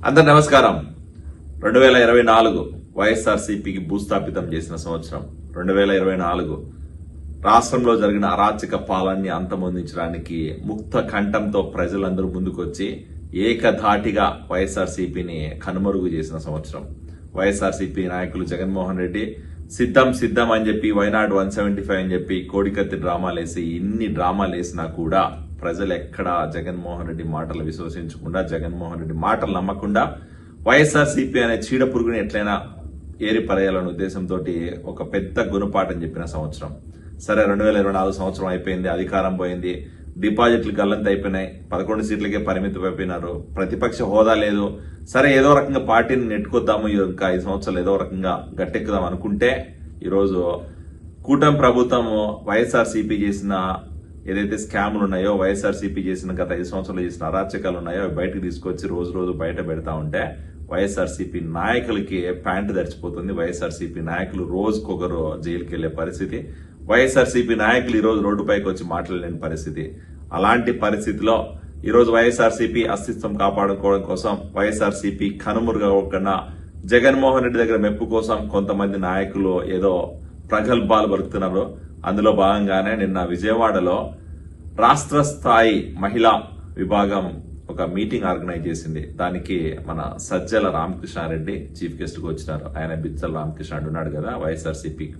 అందరు నమస్కారం. రెండు వేల ఇరవై నాలుగు వైఎస్ఆర్సీపీకి భూస్థాపితం చేసిన సంవత్సరం రెండు వేల ఇరవై నాలుగు రాష్ట్రంలో జరిగిన అరాచక పాలన్ని అంతమొందించడానికి ముక్త కంఠంతో ప్రజలందరూ ముందుకొచ్చి ఏకధాటిగా వైఎస్ఆర్సీపీని కనుమరుగు చేసిన సంవత్సరం. వైఎస్ఆర్సీపీ నాయకులు జగన్మోహన్ రెడ్డి సిద్ధం సిద్ధం అని చెప్పి వైనాడు వన్ సెవెంటీ ఫైవ్ అని చెప్పి కోడికత్తి డ్రామాలు వేసి ఇన్ని డ్రామాలు వేసినా కూడా ప్రజలు ఎక్కడా జగన్మోహన్ రెడ్డి మాటలు విశ్వసించకుండా జగన్మోహన్ రెడ్డి మాటలు నమ్మకుండా వైఎస్ఆర్సీపీ అనే చీడ పురుగుని ఎట్లయినా ఏరి పరేయాలనే ఉద్దేశంతో ఒక పెద్ద గుణపాఠం చెప్పిన సంవత్సరం. సరే రెండు వేల ఇరవై నాలుగు సంవత్సరం అయిపోయింది అధికారం పోయింది డిపాజిట్లు గల్లంత అయిపోయినాయి పదకొండు సీట్లకే పరిమితం అయిపోయినారు ప్రతిపక్ష హోదా లేదు. సరే ఏదో రకంగా పార్టీని నెట్టుకొద్దాము ఇంకా ఐదు సంవత్సరాలు ఏదో రకంగా గట్టెక్కుదాం అనుకుంటే ఈరోజు కూటమి ప్రభుత్వము వైఎస్ఆర్సీపీ చేసిన ఏదైతే స్కాములు ఉన్నాయో వైఎస్ఆర్సీపీ చేసిన గత ఐదు సంవత్సరాలు చేసిన అరాచకాలు ఉన్నాయో అవి బయటకు తీసుకొచ్చి రోజు రోజు బయట పెడతా ఉంటే వైఎస్ఆర్సీపీ నాయకులకి ప్యాంటు దర్చిపోతుంది. వైఎస్ఆర్సీపీ నాయకులు రోజుకొకరు జైలుకి వెళ్ళే పరిస్థితి. వైఎస్ఆర్సీపీ నాయకులు ఈ రోజు రోడ్డుపైకి వచ్చి మాట్లాడలేని పరిస్థితి. అలాంటి పరిస్థితిలో ఈరోజు వైఎస్ఆర్సీపీ అస్తిత్వం కాపాడుకోవడం కోసం వైఎస్ఆర్సీపీ కనుమరుగకుండా జగన్మోహన్ రెడ్డి దగ్గర మెప్పు కోసం కొంతమంది నాయకులు ఏదో ప్రగల్భాలు బరుకుతున్నారు. అందులో భాగంగానే నిన్న విజయవాడలో రాష్ట్ర స్థాయి మహిళా విభాగం ఒక మీటింగ్ ఆర్గనైజ్ చేసింది. దానికి మన సజ్జల రామకృష్ణారెడ్డి చీఫ్ గెస్ట్గా వచ్చినారు. ఆయన బిచ్చల రామకృష్ణ ఉన్నాడు కదా YSRCP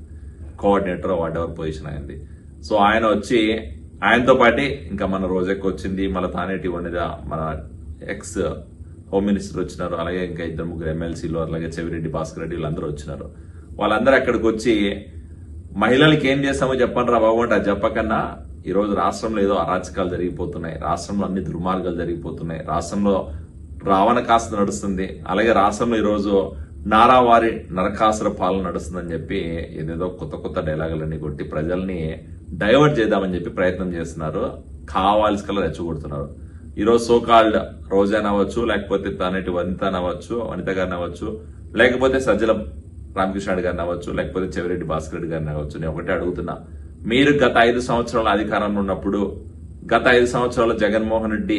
coordinator whatever position అయింది సో ఆయన వచ్చి ఆయనతో పాటు ఇంకా మన రోజెక్ వచ్చింది. మళ్ళీ తానేటి వండిద మన ఎక్స్ హోమ్ మినిస్టర్ వచ్చినారు. అలాగే ఇంకా ఇద్దరు ముగ్గురు ఎమ్మెల్సీలు అలాగే చెవిరెడ్డి భాస్కర్ రెడ్డి వీళ్ళందరూ వచ్చినారు. వాళ్ళందరూ అక్కడికి వచ్చి మహిళలకి ఏం చేస్తామో చెప్పండి రా బాబు అంటే అది చెప్పకన్నా ఈరోజు రాష్ట్రంలో ఏదో అరాచకాలు జరిగిపోతున్నాయి. రాష్ట్రంలో అన్ని దుర్మార్గాలు జరిగిపోతున్నాయి. రాష్ట్రంలో రావణ కాస్త నడుస్తుంది. అలాగే రాష్ట్రంలో ఈరోజు నారావారి నరకాసుర పాలన నడుస్తుందని చెప్పి ఏదేదో కొత్త కొత్త డైలాగులన్నీ కొట్టి ప్రజల్ని డైవర్ట్ చేద్దామని చెప్పి ప్రయత్నం చేస్తున్నారు. కావాల్సి కల్లా రెచ్చగొడుతున్నారు. ఈరోజు సోకాల్డ్ రోజా అనవచ్చు లేకపోతే తనటి వనిత అనవచ్చు వనిత గారిని అవ్వచ్చు లేకపోతే సజ్జల రామకృష్ణ గారిని అవ్వచ్చు లేకపోతే చెవిరెడ్డి భాస్కర్ రెడ్డి గారిని అవ్వచ్చు నేను ఒకటే అడుగుతున్నా. మీరు గత ఐదు సంవత్సరాల అధికారంలో ఉన్నప్పుడు గత ఐదు సంవత్సరాలు జగన్మోహన్ రెడ్డి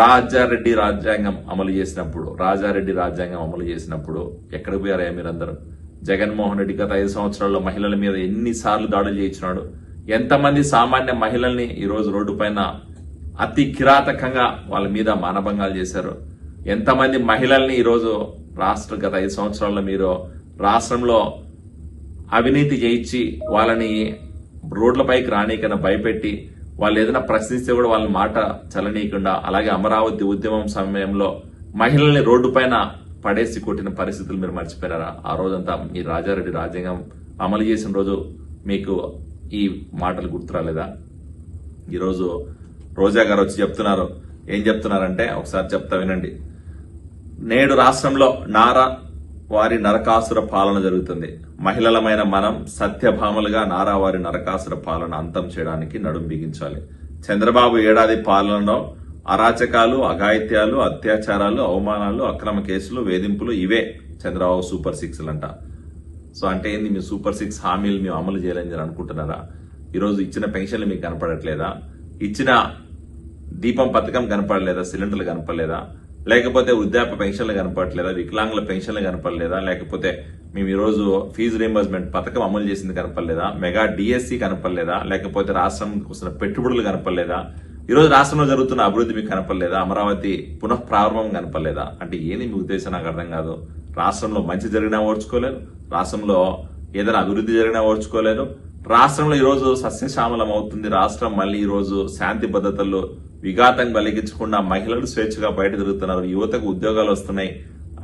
రాజారెడ్డి రాజ్యాంగం అమలు చేసినప్పుడు రాజారెడ్డి రాజ్యాంగం అమలు చేసినప్పుడు ఎక్కడికి పోయారయ్యా మీరందరూ? జగన్మోహన్ రెడ్డి గత ఐదు సంవత్సరాల్లో మహిళల మీద ఎన్నిసార్లు దాడులు చేయించినాడు. ఎంతమంది సామాన్య మహిళల్ని ఈరోజు రోడ్డు పైన అతి కిరాతకంగా వాళ్ళ మీద మానభంగాలు చేశారు. ఎంతమంది మహిళల్ని ఈరోజు రాష్ట్ర గత ఐదు సంవత్సరాల్లో మీరు రాష్ట్రంలో అవినీతి చేయించి వాళ్ళని రోడ్లపైకి రానీకన్నా భయపెట్టి వాళ్ళు ఏదైనా ప్రశ్నిస్తే కూడా వాళ్ళ మాట చలనీయకుండా అలాగే అమరావతి ఉద్యమం సమయంలో మహిళల్ని రోడ్డు పైన పడేసి కొట్టిన పరిస్థితులు మీరు మర్చిపోయారా ఆ రోజంతా మీ రాజారెడ్డి రాజ్యాంగం అమలు చేసిన రోజు మీకు ఈ మాటలు గుర్తురాలేదా? ఈరోజు రోజా గారు వచ్చి చెప్తున్నారు. ఏం చెప్తున్నారంటే ఒకసారి చెప్తా వినండి. నేడు రాష్ట్రంలో నారా వారి నరకాసుర పాలన జరుగుతుంది. మహిళలమైన మనం సత్యభామలుగా నారా వారి నరకాసుర పాలన అంతం చేయడానికి నడుం బిగించాలి. చంద్రబాబు ఏడాది పాలనలో అరాచకాలు అఘాయిత్యాలు అత్యాచారాలు అవమానాలు అక్రమ కేసులు వేధింపులు ఇవే చంద్రబాబు సూపర్ సిక్స్లు అంట సో అంటే ఏంది మీ సూపర్ సిక్స్ హామీలు మేము అమలు చేయాలని అనుకుంటున్నారా? ఈరోజు ఇచ్చిన పెన్షన్లు మీకు కనపడట్లేదా? ఇచ్చిన దీపం పథకం కనపడలేదా? సిలిండర్లు కనపడలేదా? లేకపోతే వృద్ధాప్య పెన్షన్లు కనపడలేదా వికలాంగుల పెన్షన్లు కనపడలేదా? లేకపోతే మేము ఈరోజు ఫీజు రీంబర్స్మెంట్ పథకం అమలు చేసింది కనపడలేదా? Mega DSC కనపడలేదా? లేకపోతే రాష్ట్రం వస్తున్న పెట్టుబడులు కనపడలేదా? ఈరోజు రాష్ట్రంలో జరుగుతున్న అభివృద్ధి మీకు కనపడలేదా? అమరావతి పునః ప్రారంభం కనపడలేదా? అంటే ఏంది మీ ఉద్దేశం? నాకు అర్థం కాదు. రాష్ట్రంలో మంచి జరిగినా ఓర్చుకోలేరు రాష్ట్రంలో ఏదైనా అభివృద్ధి జరిగినా ఓర్చుకోలేరు రాష్ట్రంలో ఈరోజు సస్యశ్యామలం అవుతుంది. రాష్ట్రం మళ్ళీ ఈరోజు శాంతి భద్రతల్లో విఘాతం కలిగించకుండా మహిళలు స్వేచ్ఛగా బయట తిరుగుతున్నారు. యువతకు ఉద్యోగాలు వస్తున్నాయి.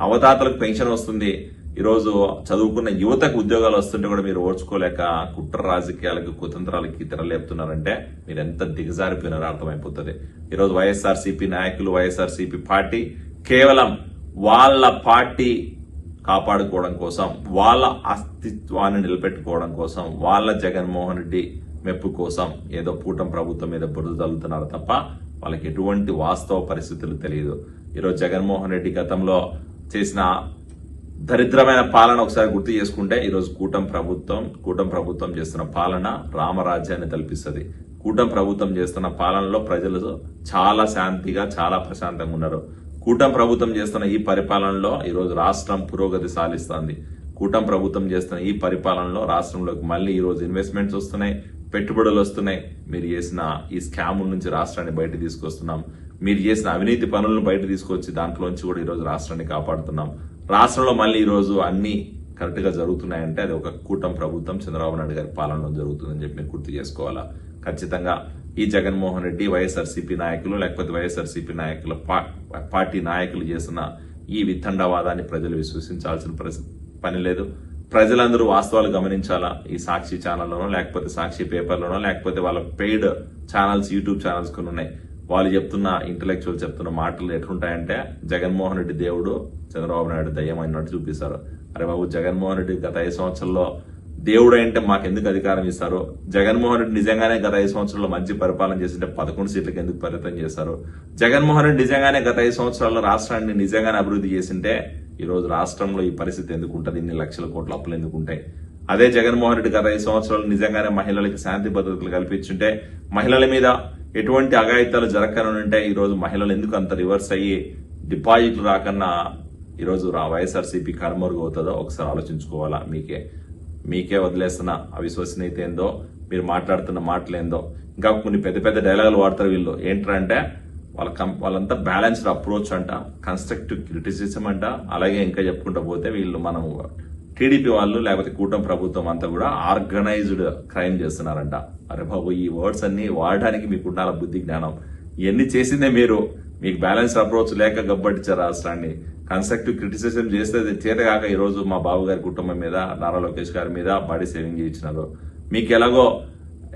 అవతాతలకు పెన్షన్ వస్తుంది. ఈరోజు చదువుకున్న యువతకు ఉద్యోగాలు వస్తుంటే కూడా మీరు ఓర్చుకోలేక కుట్ర రాజకీయాలకు కుతంత్రాలకి తెరలేపుతున్నారంటే మీరు ఎంత దిగజారిపోయినారో అర్థమైపోతుంది. ఈరోజు వైఎస్ఆర్సీపీ నాయకులు వైఎస్ఆర్సీపీ పార్టీ కేవలం వాళ్ళ పార్టీ కాపాడుకోవడం కోసం వాళ్ళ అస్తిత్వాన్ని నిలబెట్టుకోవడం కోసం వాళ్ళ జగన్మోహన్ రెడ్డి మెప్పు కోసం ఏదో పూటం ప్రభుత్వం మీద బురద తల్లుతున్నారు తప్ప వాళ్ళకి ఎటువంటి వాస్తవ పరిస్థితులు తెలియదు. ఈరోజు జగన్మోహన్ రెడ్డి గతంలో చేసిన దరిద్రమైన పాలన ఒకసారి గుర్తు చేసుకుంటే ఈరోజు కూటమి ప్రభుత్వం కూటమి ప్రభుత్వం చేస్తున్న పాలన రామరాజ్యాన్ని కల్పిస్తుంది కూటమి ప్రభుత్వం చేస్తున్న పాలనలో ప్రజలు చాలా శాంతిగా చాలా ప్రశాంతంగా ఉన్నారు. కూటమి ప్రభుత్వం చేస్తున్న ఈ పరిపాలనలో ఈరోజు రాష్ట్రం పురోగతి సాధిస్తుంది. కూటమి ప్రభుత్వం చేస్తున్న ఈ పరిపాలనలో రాష్ట్రంలోకి మళ్ళీ ఈరోజు ఇన్వెస్ట్మెంట్స్ వస్తున్నాయి. పెట్టుబడులు వస్తున్నాయి. మీరు చేసిన ఈ స్కాముల నుంచి రాష్ట్రాన్ని బయట తీసుకొస్తున్నాం. మీరు చేసిన అవినీతి పనులను బయట తీసుకొచ్చి దాంట్లోంచి కూడా ఈరోజు రాష్ట్రాన్ని కాపాడుతున్నాం. రాష్ట్రంలో మళ్ళీ ఈరోజు అన్ని కరెక్ట్గా జరుగుతున్నాయంటే అది ఒక కూటమి ప్రభుత్వం చంద్రబాబు నాయుడు గారి పాలనలో జరుగుతుందని చెప్పి మీరు గుర్తు చేసుకోవాలా? ఖచ్చితంగా ఈ జగన్మోహన్ రెడ్డి వైఎస్ఆర్సీపీ నాయకులు లేకపోతే వైఎస్ఆర్సీపీ నాయకుల పార్టీ నాయకులు చేసిన ఈ వితండవాదాన్ని ప్రజలు విశ్వసించాల్సిన పని లేదు. ప్రజలందరూ వాస్తవాలు గమనించాలా? ఈ సాక్షి ఛానల్లోనో లేకపోతే సాక్షి పేపర్లోనో లేకపోతే వాళ్ళ పెయిడ్ ఛానల్స్ యూట్యూబ్ ఛానల్స్ కొన్ని ఉన్నాయి. వాళ్ళు చెప్తున్న ఇంటలెక్చువల్ చెప్తున్న మాటలు ఎట్లుంటాయంటే జగన్మోహన్ రెడ్డి దేవుడు చంద్రబాబు నాయుడు దయ్యం అన్నట్టు చూపిస్తారు. అరే బాబు జగన్మోహన్ రెడ్డి గత ఐదు సంవత్సరాల్లో దేవుడు అంటే మాకు ఎందుకు అధికారం ఇస్తారు? జగన్మోహన్ రెడ్డి నిజంగానే గత ఐదు సంవత్సరాల్లో మంచి పరిపాలన చేసింటే పదకొండు సీట్లకు ఎందుకు పరితం చేశారు జగన్మోహన్ రెడ్డి నిజంగానే గత ఐదు సంవత్సరాల్లో రాష్ట్రాన్ని నిజంగానే అభివృద్ధి చేసింటే ఈరోజు రాష్ట్రంలో ఈ పరిస్థితి ఎందుకు ఉంటుంది? ఇన్ని లక్షల కోట్ల అప్పులు ఎందుకు ఉంటాయి? అదే జగన్మోహన్ రెడ్డి గత ఐదు సంవత్సరాలు నిజంగానే మహిళలకి శాంతి భద్రతలు కల్పించుంటే మహిళల మీద ఎటువంటి అఘాయిత్యాలు జరగకనుంటే ఉంటే మహిళలు ఎందుకు అంత రివర్స్ అయ్యి డిపాజిట్లు రాకన్నా ఈరోజు రా వైఎస్ఆర్సీపీ కనుమరుగు అవుతుందో ఒకసారి ఆలోచించుకోవాలా? మీకే మీకే వదిలేస్తున్న అవిశ్వసనీయత ఏందో మీరు మాట్లాడుతున్న మాటలు ఏందో ఇంకా కొన్ని పెద్ద పెద్ద డైలాగులు వాడతారు వీళ్ళు. ఏంటంటే వాళ్ళ కం వాళ్ళంతా బ్యాలెన్స్డ్ అప్రోచ్ అంట కన్స్ట్రక్టివ్ క్రిటిసిజం అంట. అలాగే ఇంకా చెప్పుకుంటూ పోతే వీళ్ళు మనం టీడీపీ వాళ్ళు లేకపోతే కూటమి ప్రభుత్వం అంతా కూడా ఆర్గనైజ్డ్ క్రైమ్ చేస్తున్నారంట. అరే బాబు ఈ వర్డ్స్ అన్ని వాడడానికి మీకు ఉండాల బుద్ధి జ్ఞానం. ఇవన్నీ చేసిందే మీరు. మీకు బ్యాలెన్స్ అప్రోచ్ లేక గబ్బట్టించారు రాష్ట్రాన్ని. కన్స్ట్రక్టివ్ క్రిటిసిజం చేస్తే అది చేతగాక ఈ రోజు మా బాబు గారి కుటుంబం మీద నారా లోకేష్ గారి మీద బాడీ సేవింగ్ చేయించినారు. మీకు ఎలాగో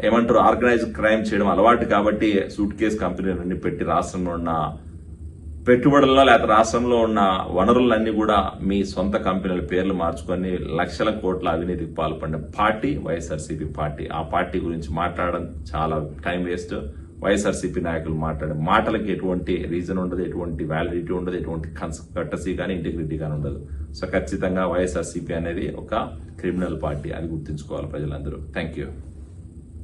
ఏమంటారు ఆర్గనైజ్ క్రైమ్ చేయడం అలవాటు కాబట్టి సూట్ కేస్ కంపెనీలన్నీ పెట్టి రాష్ట్రంలో ఉన్న పెట్టుబడుల్లో లేకపోతే రాష్ట్రంలో ఉన్న వనరులన్నీ కూడా మీ సొంత కంపెనీల పేర్లు మార్చుకొని లక్షల కోట్ల అవినీతికి పాల్పడిన పార్టీ వైఎస్ఆర్సీపీ పార్టీ. ఆ పార్టీ గురించి మాట్లాడడం చాలా టైం వేస్ట్. వైఎస్ఆర్సీపీ నాయకులు మాట్లాడే మాటలకి ఎటువంటి రీజన్ ఉండదు ఎటువంటి వ్యాలిడిటీ ఉండదు ఎటువంటి కట్టసీ కానీ ఇంటిగ్రిటీ కానీ ఉండదు. సో ఖచ్చితంగా వైఎస్ఆర్సీపీ అనేది ఒక క్రిమినల్ పార్టీ అది గుర్తుంచుకోవాలి ప్రజలందరూ. Thank you